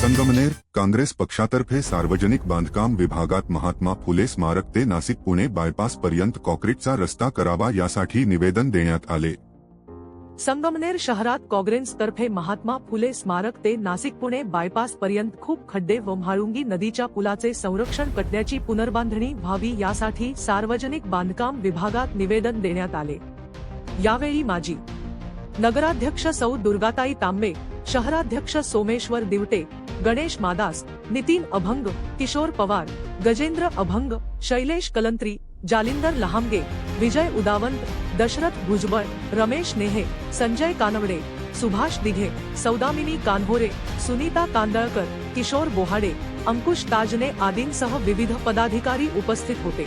संगमनेर काँग्रेस पक्षातर्फे सार्वजनिक बांधकाम विभागात महात्मा फुले स्मारक ते नाशिक पुणे बायपास पर्यंत कॉन्क्रीटचा रस्ता करावा यासाठी निवेदन देण्यात आले. संगमनेर शहरात काँग्रेसतर्फे महात्मा फुले स्मारक ते नाशिक पुणे बायपास पर्यंत खूप खड्डे व म्हाळुंगी नदीच्या पुलाचे संरक्षण कटण्याची पुनर्बांधणी व्हावी यासाठी सार्वजनिक बांधकाम विभागात निवेदन देण्यात आले. यावेळी माजी नगराध्यक्ष सौ दुर्गाताई तांबे, शहराध्यक्ष सोमेश्वर दिवटे, गणेश मादास, नितीन अभंग, किशोर पवार, गजेंद्र अभंग, शैलेश कलंत्री, जालिंदर लहामगे विजय उदावंत, दशरथ भुजबळ, रमेश नेहे, संजय कानवडे, सुभाष दिघे, सौदामिनी कान्होरे, सुनीता कांदळकर, किशोर बोहाडे, अंकुश ताजने आदींसह विविध पदाधिकारी उपस्थित होते.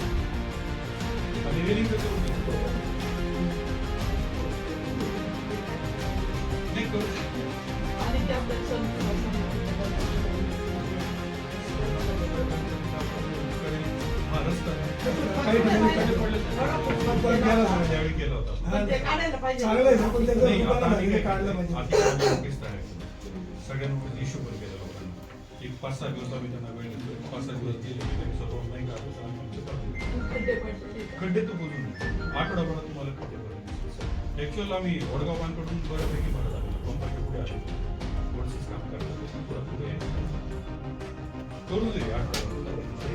आम्ही नोटीस तयार केली. सगळ्यांना इश्यू पण केलं लोकांना एक पाच सहा दिवस आम्ही त्यांना वेळ दिली पाच सहा दिवस गेले की नाही काढलं खड्डे तर बोलून आठवडाभरात तुम्हाला खड्डे ऍक्च्युअल आम्ही वडगाव बांधकडून बऱ्यापैकी भरत. आलो पुढे आले थोडंसंच काम करतात थोडं पुढे आहे. करू दे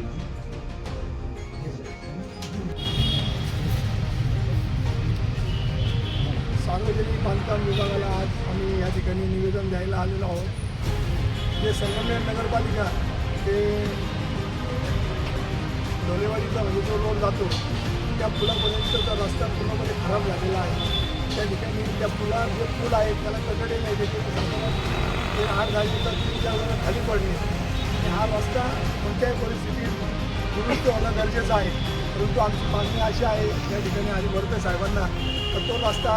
सार्वजनिक बांधकाम विभागाला आज आम्ही या ठिकाणी निवेदन द्यायला आलेलो आहोत जे संगमनेर नगरपालिका ते डोलेवाडीचा म्हणजे जो रोड जातो त्या पुलापर्यंतचा रस्ता पूर्णपणे खराब झालेला आहे त्या ठिकाणी त्या पुला जे पूल आहे त्याला कटडे नाही ते आठ दहा दिवसात तीन चार खाली पडले. आणि हा रस्ता कोणत्याही परिस्थितीत दुरुस्त होणं गरजेचं आहे. परंतु आमची मागणी अशी आहे या ठिकाणी आधी वरते साहेबांना तर तो रस्ता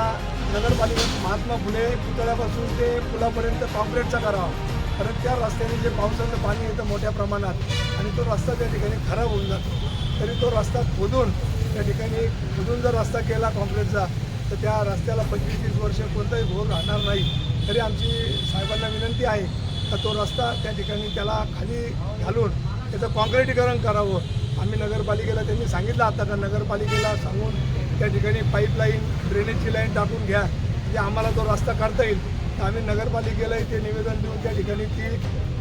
नगरपालिकेत महात्मा फुले पुतळ्यापासून ते पुलापर्यंत कॉन्क्रीटचा करावा. कारण त्या रस्त्याने जे पावसाचं पाणी येतं मोठ्या प्रमाणात आणि तो रस्ता त्या ठिकाणी खराब होऊन जातो. तरी तो रस्ता खोदून त्या ठिकाणी खोदून जर रस्ता केला कॉन्क्रीटचा तर त्या रस्त्याला पंचवीस तीस वर्ष कोणताही भोग राहणार नाही. तरी आमची साहेबांना विनंती आहे का तो रस्ता त्या ठिकाणी त्याला खाली घालून त्याचं कॉन्क्रिटीकरण करावं. आम्ही नगरपालिकेला त्यांनी सांगितलं आता का नगरपालिकेला सांगून त्या ठिकाणी पाईपलाईन ड्रेनेजची लाईन टाकून घ्या. म्हणजे आम्हाला तो रस्ता काढता येईल. तर आम्ही नगरपालिकेलाही ते निवेदन देऊन त्या ठिकाणी ती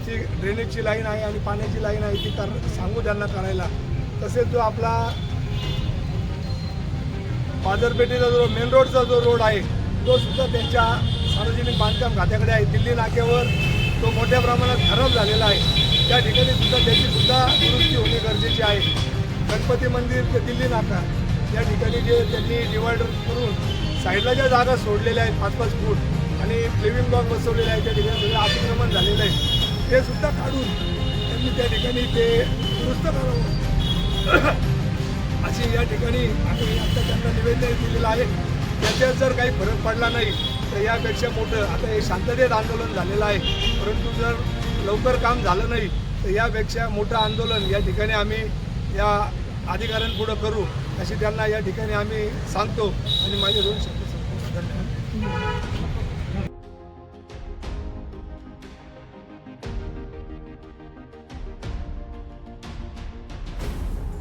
जी ड्रेनेजची लाईन आहे आणि पाण्याची लाईन आहे ती कर सांगू त्यांना करायला. तसेच जो आपला बाजारपेठेचा जो मेन रोडचा जो रोड आहे तो सुद्धा त्यांच्या सार्वजनिक बांधकाम खात्याकडे आहे. दिल्ली नाक्यावर तो मोठ्या प्रमाणात खराब झालेला आहे. त्या ठिकाणी सुद्धा त्याची सुद्धा दुरुस्ती होणे गरजेचे आहे. गणपती मंदिर ते दिल्ली नाका या ठिकाणी जे त्यांनी डिवायडर करून साईडला ज्या जागा सोडलेल्या आहेत पाच पाच फूट आणि लिव्हिंग ब्लॉक बसवलेले आहे त्या ठिकाणी सगळं अतिक्रमण झालेलं आहे. ते सुद्धा काढून त्यांनी त्या ठिकाणी ते दुरुस्त करावं. अशी या ठिकाणी आम्ही आता त्यांना निवेदन दिलेलं आहे. त्याच्यात जर काही फरक पडला नाही तर यापेक्षा मोठं आता हे शांततेत आंदोलन झालेलं आहे. परंतु जर लवकर काम झालं नाही तर यापेक्षा मोठं आंदोलन या ठिकाणी आम्ही या अधिकाऱ्यांपुढं करू अशी त्यांना या ठिकाणी आम्ही सांगतो. आणि माझे दोन शब्द धन्यवाद.